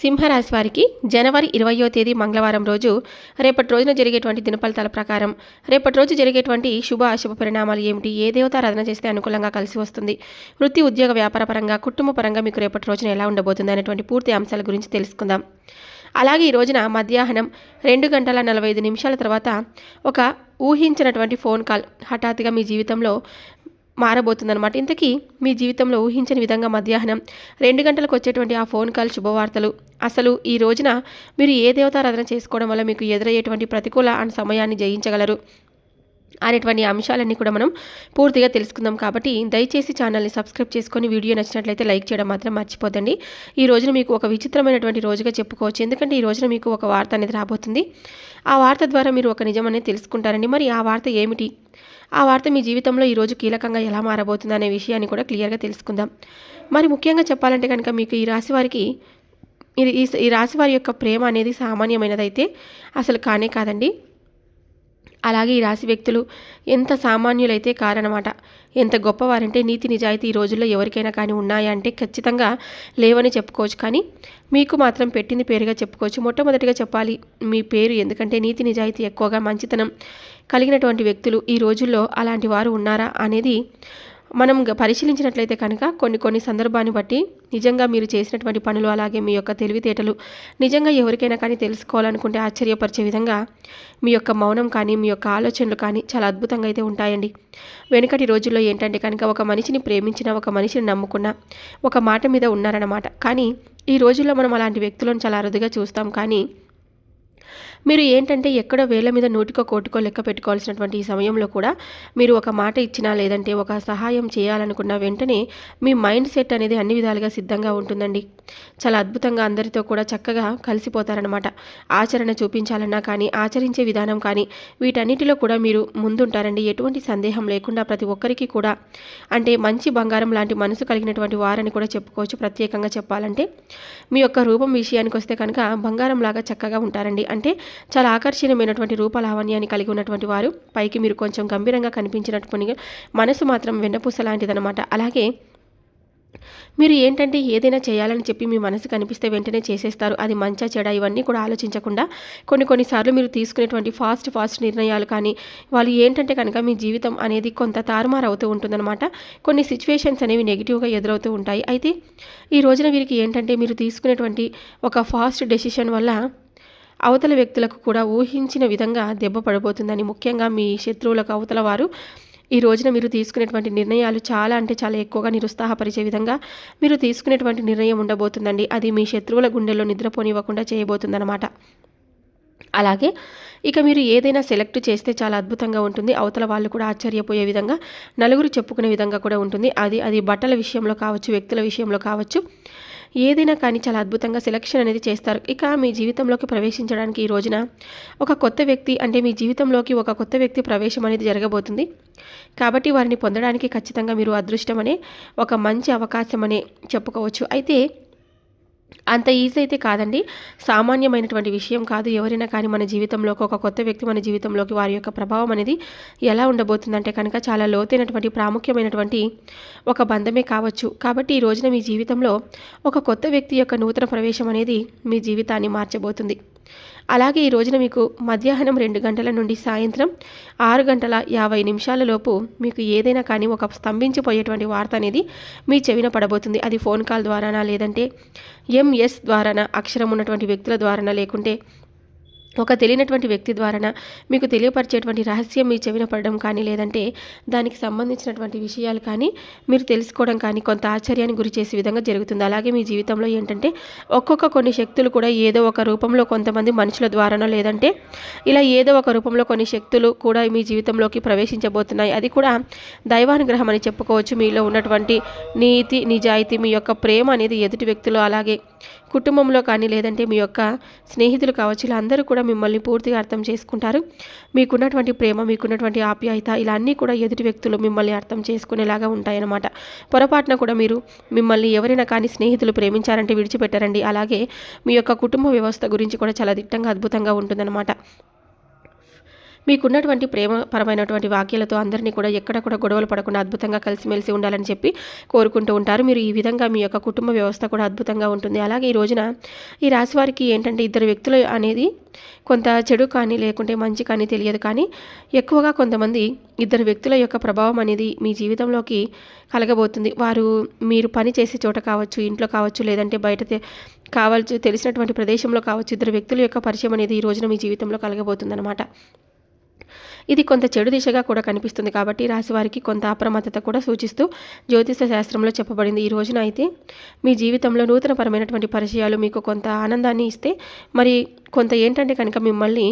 సింహరాశి వారికి జనవరి ఇరవయో తేదీ మంగళవారం రోజు రేపటి రోజున జరిగేటువంటి దినఫలితాల ప్రకారం రేపటి రోజు జరిగేటువంటి శుభ అశుభ పరిణామాలు ఏమిటి? ఏ దేవతారాధన చేస్తే అనుకూలంగా కలిసి వస్తుంది? వృత్తి ఉద్యోగ వ్యాపార పరంగా కుటుంబ పరంగా మీకు రేపటి రోజున ఎలా ఉండబోతుంది అనేటువంటి పూర్తి అంశాల గురించి తెలుసుకుందాం. అలాగే ఈ రోజున మధ్యాహ్నం రెండు గంటల నలభై ఐదు నిమిషాల తర్వాత ఒక ఊహించినటువంటి ఫోన్ కాల్ హఠాత్తుగా మీ జీవితంలో మారబోతుందన్నమాట. ఇంతకీ మీ జీవితంలో ఊహించని విధంగా మధ్యాహ్నం రెండు గంటలకు వచ్చేటువంటి ఆ ఫోన్ కాల్ శుభవార్తలు. అసలు ఈ రోజున మీరు ఏ దేవతారాధన చేసుకోవడం వల్ల మీకు ఎదురయ్యేటువంటి ప్రతికూల అన్న సమయాన్ని జయించగలరు అనేటువంటి అంశాలన్నీ కూడా మనం పూర్తిగా తెలుసుకుందాం. కాబట్టి దయచేసి ఛానల్ని సబ్స్క్రైబ్ చేసుకొని వీడియో నచ్చినట్లయితే లైక్ చేయడం మాత్రం మర్చిపోదండి ఈ రోజున మీకు ఒక విచిత్రమైనటువంటి రోజుగా చెప్పుకోవచ్చు. ఎందుకంటే ఈ రోజున మీకు ఒక వార్త అనేది రాబోతుంది. ఆ వార్త ద్వారా మీరు ఒక నిజం అనేది తెలుసుకుంటారండి. మరి ఆ వార్త ఏమిటి? ఆ వార్త మీ జీవితంలో ఈరోజు కీలకంగా ఎలా మారబోతుంది అనే విషయాన్ని కూడా క్లియర్గా తెలుసుకుందాం. మరి ముఖ్యంగా చెప్పాలంటే కనుక మీకు ఈ రాశి వారికి ఈ ఈ రాశి వారి యొక్క ప్రేమ అనేది సామాన్యమైనదైతే అసలు కానే కాదండి. అలాగే ఈ రాశి వ్యక్తులు ఎంత సామాన్యులైతే కారనమాట. ఎంత గొప్పవారంటే నీతి నిజాయితీ ఈ రోజుల్లో ఎవరికైనా కానీ ఉన్నాయా అంటే ఖచ్చితంగా లేవని చెప్పుకోవచ్చు. కానీ మీకు మాత్రం పెట్టింది పేరుగా చెప్పుకోవచ్చు. మొట్టమొదటిగా చెప్పాలి మీ పేరు ఎందుకంటే నీతి నిజాయితీ ఎక్కువగా మంచితనం కలిగినటువంటి వ్యక్తులు ఈ రోజుల్లో అలాంటి వారు ఉన్నారా అనేది మనం పరిశీలించినట్లయితే కనుక కొన్ని కొన్ని సందర్భాన్ని బట్టి నిజంగా మీరు చేసినటువంటి పనులు అలాగే మీ యొక్క తెలివితేటలు నిజంగా ఎవరికైనా కానీ తెలుసుకోవాలనుకుంటే ఆశ్చర్యపరిచే విధంగా మీ యొక్క మౌనం కానీ మీ యొక్క ఆలోచనలు కానీ చాలా అద్భుతంగా అయితే ఉంటాయండి. వెనుకటి రోజుల్లో ఏంటంటే కనుక ఒక మనిషిని ప్రేమించిన ఒక మనిషిని నమ్ముకున్న ఒక మాట మీద ఉన్నారన్నమాట. కానీ ఈ రోజుల్లో మనం అలాంటి వ్యక్తులను చాలా అరుదుగా చూస్తాం. కానీ మీరు ఏంటంటే ఎక్కడో వేల మీద నూటికో కోటికో లెక్క పెట్టుకోవాల్సినటువంటి ఈ సమయంలో కూడా మీరు ఒక మాట ఇచ్చినా లేదంటే ఒక సహాయం చేయాలనుకున్న వెంటనే మీ మైండ్ సెట్ అనేది అన్ని విధాలుగా సిద్ధంగా ఉంటుందండి. చాలా అద్భుతంగా అందరితో కూడా చక్కగా కలిసిపోతారనమాట ఆచరణ చూపించాలన్నా కానీ ఆచరించే విధానం కానీ వీటన్నిటిలో కూడా మీరు ముందుంటారండి. ఎటువంటి సందేహం లేకుండా ప్రతి ఒక్కరికి కూడా అంటే మంచి బంగారం లాంటి మనసు కలిగినటువంటి వారని కూడా చెప్పుకోవచ్చు. ప్రత్యేకంగా చెప్పాలంటే మీ యొక్క రూపం విషయానికి వస్తే కనుక బంగారం లాగా చక్కగా ఉంటారండి. అంటే చాలా ఆకర్షణీయమైనటువంటి రూపలావణ్యాన్ని కలిగి ఉన్నటువంటి వారు. పైకి మీరు కొంచెం గంభీరంగా కనిపించినటువంటి మనసు మాత్రం వెన్నపూస లాంటిదనమాట అలాగే మీరు ఏంటంటే ఏదైనా చేయాలని చెప్పి మీ మనసు కనిపిస్తే వెంటనే చేసేస్తారు. అది మంచా చెడ ఇవన్నీ కూడా ఆలోచించకుండా కొన్ని కొన్నిసార్లు మీరు తీసుకునేటువంటి ఫాస్ట్ ఫాస్ట్ నిర్ణయాలు కానీ వాళ్ళు ఏంటంటే కనుక మీ జీవితం అనేది కొంత తారుమారు అవుతూ ఉంటుందన్నమాట. కొన్ని సిచ్యువేషన్స్ అనేవి నెగిటివ్గా ఎదురవుతూ ఉంటాయి. అయితే ఈ రోజున వీరికి ఏంటంటే మీరు తీసుకునేటువంటి ఒక ఫాస్ట్ డెసిషన్ వల్ల అవతల వ్యక్తులకు కూడా ఊహించిన విధంగా దెబ్బ పడబోతుందని ముఖ్యంగా మీ శత్రువులకు అవతల వారు ఈ రోజున మీరు తీసుకునేటువంటి నిర్ణయాలు చాలా అంటే చాలా ఎక్కువగా నిరుత్సాహపరిచే విధంగా మీరు తీసుకునేటువంటి నిర్ణయం ఉండబోతుందండి. అది మీ శత్రువుల గుండెల్లో నిద్రపోనివ్వకుండా చేయబోతుందన్నమాట. అలాగే ఇక మీరు ఏదైనా సెలెక్ట్ చేస్తే చాలా అద్భుతంగా ఉంటుంది. అవతల వాళ్ళు కూడా ఆశ్చర్యపోయే విధంగా నలుగురు చెప్పుకునే విధంగా కూడా ఉంటుంది. అది అది బట్టల విషయంలో కావచ్చు వ్యక్తుల విషయంలో కావచ్చు. ఏదైనా కానీ చాలా అద్భుతంగా సెలక్షన్ అనేది చేస్తారు. ఇక మీ జీవితంలోకి ప్రవేశించడానికి ఈ రోజున ఒక కొత్త వ్యక్తి అంటే మీ జీవితంలోకి ఒక కొత్త వ్యక్తి ప్రవేశం అనేది జరగబోతుంది. కాబట్టి వారిని పొందడానికి ఖచ్చితంగా మీరు అదృష్టం అనే ఒక మంచి అవకాశం అనే చెప్పుకోవచ్చు. అయితే అంత ఈజీ అయితే కాదండి. సామాన్యమైనటువంటి విషయం కాదు. ఎవరైనా కానీ మన జీవితంలోకి ఒక కొత్త వ్యక్తి మన జీవితంలోకి వారి యొక్క ప్రభావం అనేది ఎలా ఉండబోతుందంటే కనుక చాలా లోతైనటువంటి ప్రాముఖ్యమైనటువంటి ఒక బంధమే కావచ్చు. కాబట్టి ఈ రోజున మీ జీవితంలో ఒక కొత్త వ్యక్తి యొక్క నూతన ప్రవేశం అనేది మీ జీవితాన్ని మార్చబోతుంది. అలాగే ఈ రోజున మీకు మధ్యాహ్నం రెండు గంటల నుండి సాయంత్రం ఆరు గంటల యాభై నిమిషాలలోపు మీకు ఏదైనా కానీ ఒక స్తంభించిపోయేటువంటి వార్త అనేది మీ చెవిన పడబోతుంది. అది ఫోన్ కాల్ ద్వారానా లేదంటే ఎంఎస్ ద్వారానా అక్షరం ఉన్నటువంటి వ్యక్తుల ద్వారానా లేకుంటే ఒక తెలియనటువంటి వ్యక్తి ద్వారా మీకు తెలియపరిచేటువంటి రహస్యం మీ చెవిన పడడం కానీ లేదంటే దానికి సంబంధించినటువంటి విషయాలు కానీ మీరు తెలుసుకోవడం కానీ కొంత ఆశ్చర్యాన్ని గురి చేసే విధంగా జరుగుతుంది. అలాగే మీ జీవితంలో ఏంటంటే ఒక్కొక్క కొన్ని శక్తులు కూడా ఏదో ఒక రూపంలో కొంతమంది మనుషుల ద్వారానో లేదంటే ఇలా ఏదో ఒక రూపంలో కొన్ని శక్తులు కూడా మీ జీవితంలోకి ప్రవేశించబోతున్నాయి. అది కూడా దైవానుగ్రహం అని చెప్పుకోవచ్చు. మీలో ఉన్నటువంటి నీతి నిజాయితీ మీ యొక్క ప్రేమ అనేది ఎదుటి వ్యక్తులు అలాగే కుటుంబంలో కానీ లేదంటే మీ యొక్క స్నేహితులు కావచ్చు ఇలా అందరూ కూడా మిమ్మల్ని పూర్తిగా అర్థం చేసుకుంటారు. మీకున్నటువంటి ప్రేమ మీకున్నటువంటి ఆప్యాయత ఇలా అన్నీ కూడా ఎదుటి వ్యక్తులు మిమ్మల్ని అర్థం చేసుకునేలాగా ఉంటాయన్నమాట. పొరపాటున కూడా మీరు మిమ్మల్ని ఎవరైనా కానీ స్నేహితులు ప్రేమించారంటే విడిచిపెట్టారండి. అలాగే మీ యొక్క కుటుంబ వ్యవస్థ గురించి కూడా చాలా దిట్టంగా అద్భుతంగా ఉంటుందన్నమాట. మీకున్నటువంటి ప్రేమపరమైనటువంటి వాక్యాలతో అందరినీ కూడా ఎక్కడ కూడా గొడవలు పడకుండా అద్భుతంగా కలిసిమెలిసి ఉండాలని చెప్పి కోరుకుంటూ ఉంటారు. మీరు ఈ విధంగా మీ యొక్క కుటుంబ వ్యవస్థ కూడా అద్భుతంగా ఉంటుంది. అలాగే ఈ రోజున ఈ రాశి వారికి ఏంటంటే ఇద్దరు వ్యక్తులు అనేది కొంత చెడు కానీ లేకుంటే మంచి కానీ తెలియదు. కానీ ఎక్కువగా కొంతమంది ఇద్దరు వ్యక్తుల యొక్క ప్రభావం అనేది మీ జీవితంలోకి కలగబోతుంది. వారు మీరు పని చేసే చోట కావచ్చు ఇంట్లో కావచ్చు లేదంటే బయట కావచ్చు తెలిసినటువంటి ప్రదేశంలో కావచ్చు ఇద్దరు వ్యక్తుల యొక్క పరిచయం అనేది ఈ రోజున మీ జీవితంలో కలగబోతుంది అనమాట ఇది కొంత చెడు దిశగా కూడా కనిపిస్తుంది కాబట్టి రాశివారికి కొంత అప్రమత్తత కూడా సూచిస్తూ జ్యోతిష శాస్త్రంలో చెప్పబడింది. ఈ రోజున అయితే మీ జీవితంలో నూతనపరమైనటువంటి పరిచయాలు మీకు కొంత ఆనందాన్ని ఇస్తే మరి కొంత ఏంటంటే కనుక మిమ్మల్ని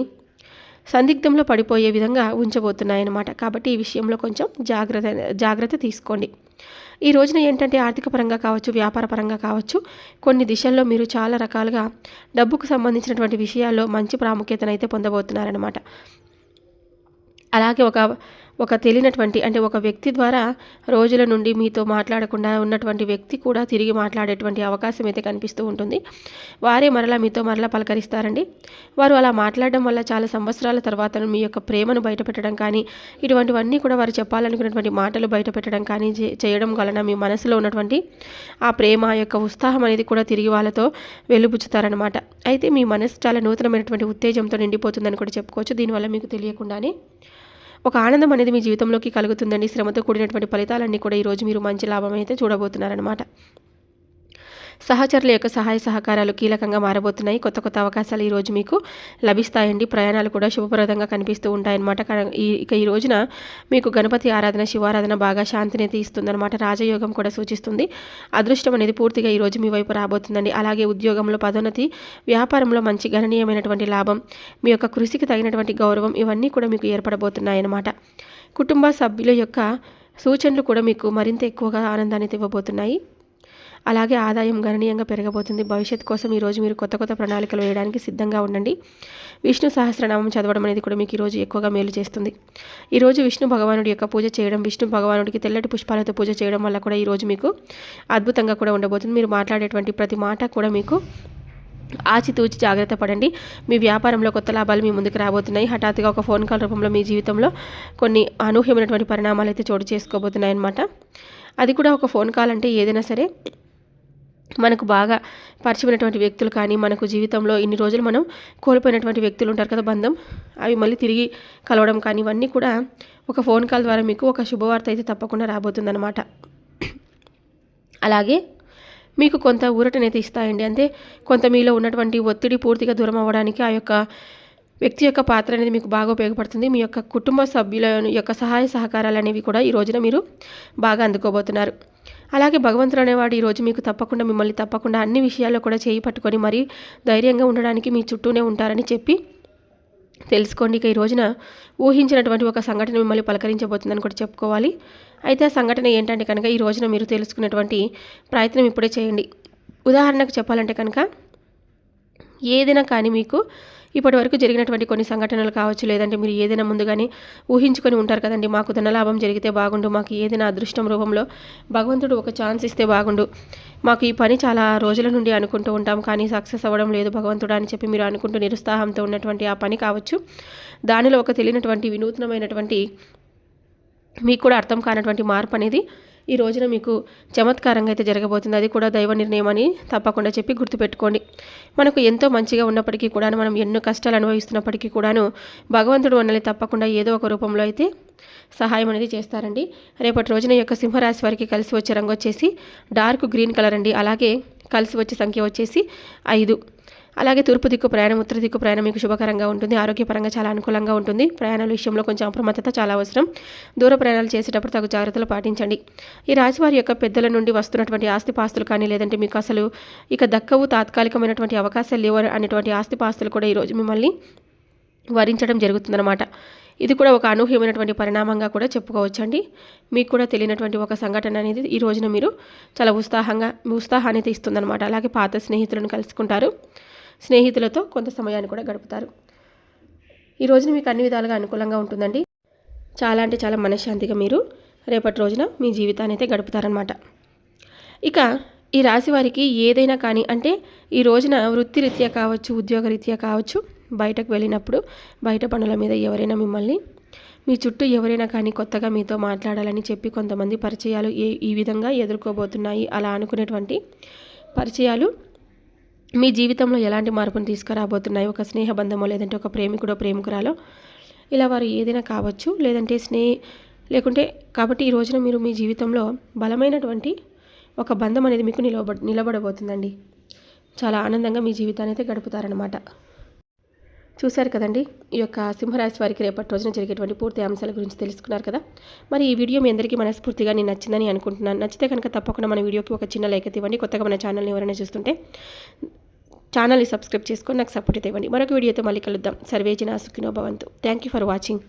సందిగ్ధంలో పడిపోయే విధంగా ఉంచబోతున్నాయన్నమాట. కాబట్టి ఈ విషయంలో కొంచెం జాగ్రత్త జాగ్రత్త తీసుకోండి. ఈ రోజున ఏంటంటే ఆర్థిక పరంగా కావచ్చు వ్యాపార పరంగా కావచ్చు కొన్ని దిశల్లో మీరు చాలా రకాలుగా డబ్బుకు సంబంధించినటువంటి విషయాల్లో మంచి ప్రాముఖ్యతనైతే పొందబోతున్నారనమాట అలాగే ఒక ఒక తెలియనటువంటి అంటే ఒక వ్యక్తి ద్వారా రోజుల నుండి మీతో మాట్లాడకుండా ఉన్నటువంటి వ్యక్తి కూడా తిరిగి మాట్లాడేటువంటి అవకాశం అయితే కనిపిస్తూ ఉంటుంది. వారే మరలా మీతో మరలా పలకరిస్తారండి. వారు అలా మాట్లాడడం వల్ల చాలా సంవత్సరాల తర్వాత మీ యొక్క ప్రేమను బయటపెట్టడం కానీ ఇటువంటివన్నీ కూడా వారు చెప్పాలనుకున్నటువంటి మాటలు బయటపెట్టడం కానీ చేయడం వలన మీ మనసులో ఉన్నటువంటి ఆ ప్రేమ యొక్క ఉత్సాహం అనేది కూడా తిరిగి వాళ్ళతో వెలుబుచ్చుతారనమాట అయితే మీ మనసు చాలా నూతనమైనటువంటి ఉత్తేజంతో నిండిపోతుందని కూడా చెప్పుకోవచ్చు. దీనివల్ల మీకు తెలియకుండానే ఒక ఆనందం అనేది మీ జీవితంలోకి కలుగుతుందండి. శ్రమతో కూడినటువంటి ఫలితాలన్నీ కూడా ఈరోజు మీరు మంచి లాభం అయితే చూడబోతున్నారనమాట సహచరుల యొక్క సహాయ సహకారాలు కీలకంగా మారబోతున్నాయి. కొత్త కొత్త అవకాశాలు ఈరోజు మీకు లభిస్తాయండి. ప్రయాణాలు కూడా శుభప్రదంగా కనిపిస్తూ ఉంటాయన్నమాట. ఇక ఈ రోజున మీకు గణపతి ఆరాధన శివారాధన బాగా శాంతిని ఇస్తుందన్నమాట. రాజయోగం కూడా సూచిస్తుంది. అదృష్టం అనేది పూర్తిగా ఈరోజు మీ వైపు రాబోతుందండి. అలాగే ఉద్యోగంలో పదోన్నతి వ్యాపారంలో మంచి గణనీయమైనటువంటి లాభం మీ యొక్క కృషికి తగినటువంటి గౌరవం ఇవన్నీ కూడా మీకు ఏర్పడబోతున్నాయన్నమాట. కుటుంబ సభ్యుల యొక్క సూచనలు కూడా మీకు మరింత ఎక్కువగా ఆనందాన్ని ఇవ్వబోతున్నాయి. అలాగే ఆదాయం గణనీయంగా పెరగబోతుంది. భవిష్యత్ కోసం ఈరోజు మీరు కొత్త కొత్త ప్రణాళికలు వేయడానికి సిద్ధంగా ఉండండి. విష్ణు సహస్రనామం చదవడం అనేది కూడా మీకు ఈరోజు ఎక్కువగా మేలు చేస్తుంది. ఈరోజు విష్ణు భగవానుడి యొక్క పూజ చేయడం విష్ణు భగవానుడికి తెల్లటి పుష్పాలతో పూజ చేయడం వల్ల కూడా ఈరోజు మీకు అద్భుతంగా కూడా ఉండబోతుంది. మీరు మాట్లాడేటువంటి ప్రతి మాట కూడా మీకు ఆచితూచి జాగ్రత్త పడండి. మీ వ్యాపారంలో కొత్త లాభాలు మీ ముందుకు రాబోతున్నాయి. హఠాత్తుగా ఒక ఫోన్ కాల్ రూపంలో మీ జీవితంలో కొన్ని అనూహ్యమైనటువంటి పరిణామాలు అయితే చోటు చేసుకోబోతున్నాయి అన్నమాట అది కూడా ఒక ఫోన్ కాల్ అంటే ఏదైనా సరే మనకు బాగా పరిచయమైనటువంటి వ్యక్తులు కానీ మనకు జీవితంలో ఇన్ని రోజులు మనం కోల్పోయినటువంటి వ్యక్తులు ఉంటారు కదా బంధం. అవి మళ్ళీ తిరిగి కలవడం కానీ ఇవన్నీ కూడా ఒక ఫోన్ కాల్ ద్వారా మీకు ఒక శుభవార్త అయితే తప్పకుండా రాబోతుందన్నమాట. అలాగే మీకు కొంత ఊరటనైతే ఇస్తాయండి. అంటే కొంత మీలో ఉన్నటువంటి ఒత్తిడి పూర్తిగా దూరం అవ్వడానికి ఆ యొక్క వ్యక్తి యొక్క పాత్ర అనేది మీకు బాగా ఉపయోగపడుతుంది. మీ యొక్క కుటుంబ సభ్యుల యొక్క సహాయ సహకారాలు అనేవి కూడా ఈ రోజున మీరు బాగా అందుకోబోతున్నారు. అలాగే భగవంతుడు అనేవాడు ఈరోజు మీకు తప్పకుండా మిమ్మల్ని తప్పకుండా అన్ని విషయాల్లో కూడా చేయి పట్టుకొని మరీ ధైర్యంగా ఉండడానికి మీ చుట్టూనే ఉంటారని చెప్పి తెలుసుకోండి. ఇక ఈ రోజున ఊహించినటువంటి ఒక సంఘటన మిమ్మల్ని పలకరించబోతుందని కూడా చెప్పుకోవాలి. అయితే ఆ సంఘటన ఏంటంటే కనుక ఈ రోజున మీరు తెలుసుకున్నటువంటి ప్రయత్నం ఇప్పుడే చేయండి. ఉదాహరణకు చెప్పాలంటే కనుక ఏదైనా కానీ మీకు ఇప్పటి వరకు జరిగినటువంటి కొన్ని సంఘటనలు కావచ్చు లేదంటే మీరు ఏదైనా ముందుగానే ఊహించుకొని ఉంటారు కదండి మాకు ధనలాభం జరిగితే బాగుండు మాకు ఏదైనా అదృష్టం రూపంలో భగవంతుడు ఒక ఛాన్స్ ఇస్తే బాగుండు. మాకు ఈ పని చాలా రోజుల నుండి అనుకుంటూ ఉంటాం కానీ సక్సెస్ అవ్వడం లేదు భగవంతుడు అని చెప్పి మీరు అనుకుంటూ నిరుత్సాహంతో ఉన్నటువంటి ఆ పని కావచ్చు. దానిలో ఒక తెలియనటువంటి వినూత్నమైనటువంటి మీకు కూడా అర్థం కానటువంటి మార్పు అనేది ఈ రోజున మీకు చమత్కారంగా అయితే జరగబోతుంది. అది కూడా దైవ నిర్ణయం అని తప్పకుండా చెప్పి గుర్తుపెట్టుకోండి. మనకు ఎంతో మంచిగా ఉన్నప్పటికీ కూడా మనం ఎన్నో కష్టాలు అనుభవిస్తున్నప్పటికీ కూడాను భగవంతుడు మనల్ని తప్పకుండా ఏదో ఒక రూపంలో అయితే సహాయం అనేది చేస్తారండి. రేపటి రోజున యొక్క సింహరాశి వారికి కలిసి వచ్చే రంగు వచ్చేసి డార్క్ గ్రీన్ కలర్ అండి. అలాగే కలిసి వచ్చే సంఖ్య వచ్చేసి ఐదు. అలాగే తూర్పు దిక్కు ప్రయాణం ఉత్తర దిక్కు ప్రయాణం మీకు శుభకరంగా ఉంటుంది ఆరోగ్యపరంగా చాలా అనుకూలంగా ఉంటుంది. ప్రయాణాల విషయంలో కొంచెం అప్రమత్తత చాలా అవసరం. దూర ప్రయాణాలు చేసేటప్పుడు తగు జాగ్రత్తలు పాటించండి. ఈ రాశివారి యొక్క పెద్దల నుండి వస్తున్నటువంటి ఆస్తిపాస్తులు కానీ లేదంటే మీకు అసలు ఇక దక్కవు తాత్కాలికమైనటువంటి అవకాశాలు లేవు అనేటువంటి ఆస్తిపాస్తులు కూడా ఈరోజు మిమ్మల్ని వరించడం జరుగుతుందన్నమాట. ఇది కూడా ఒక అనూహ్యమైనటువంటి పరిణామంగా కూడా చెప్పుకోవచ్చండి. మీకు కూడా తెలియనటువంటి ఒక సంఘటన అనేది ఈ రోజున మీరు చాలా ఉత్సాహంగా ఉత్సాహాన్ని ఇస్తుందన్నమాట అలాగే పాత స్నేహితులను కలుసుకుంటారు. స్నేహితులతో కొంత సమయాన్ని కూడా గడుపుతారు. ఈ రోజున మీకు అన్ని విధాలుగా అనుకూలంగా ఉంటుందండి. చాలా అంటే చాలా మనశ్శాంతిగా మీరు రేపటి రోజున మీ జీవితాన్ని అయితే గడుపుతారనమాట ఇక ఈ రాశి వారికి ఏదైనా కానీ అంటే ఈ రోజున వృత్తిరీత్యా కావచ్చు ఉద్యోగరీత్యా కావచ్చు బయటకు వెళ్ళినప్పుడు బయట పనుల మీద ఎవరైనా మిమ్మల్ని మీ చుట్టూ ఎవరైనా కానీ కొత్తగా మీతో మాట్లాడాలని చెప్పి కొంతమంది పరిచయాలు ఏ ఈ విధంగా ఎదుర్కోబోతున్నాయి అలా అనుకునేటువంటి పరిచయాలు మీ జీవితంలో ఎలాంటి మార్పును తీసుకురాబోతున్నాయి? ఒక స్నేహబంధమో లేదంటే ఒక ప్రేమికుడో ప్రేమికురాలో? ఇలా వారు ఏదైనా కావచ్చు లేదంటే స్నేహ లేకుంటే కాబట్టి ఈ రోజున మీరు మీ జీవితంలో బలమైనటువంటి ఒక బంధం అనేది మీకు నిలబ నిలబడబోతుందండి. చాలా ఆనందంగా మీ జీవితాన్ని అయితే గడుపుతారనమాట చూశారు కదండి? ఈ యొక్క సింహరాశి వారికి రేపటి రోజున జరిగేటువంటి పూర్తి అంశాల గురించి తెలుసుకున్నారు కదా? మరి ఈ వీడియో మీ అందరికీ మనస్ఫూర్తిగా నేను నచ్చిందని అనుకుంటున్నాను. నచ్చితే కనుక తప్పకుండా మన వీడియోకి ఒక చిన్న లైక్ ఇవ్వండి. కొత్తగా మన ఛానల్ని ఎవరైనా చూస్తుంటే ఛానల్ని సబ్స్క్రైబ్ చేసుకొని నాకు సపోర్ట్ ఇవ్వండి మరొక వీడియోతో మళ్ళీ కలుద్దాం. సర్వేజన సుఖినో భవంతు. Thank you for watching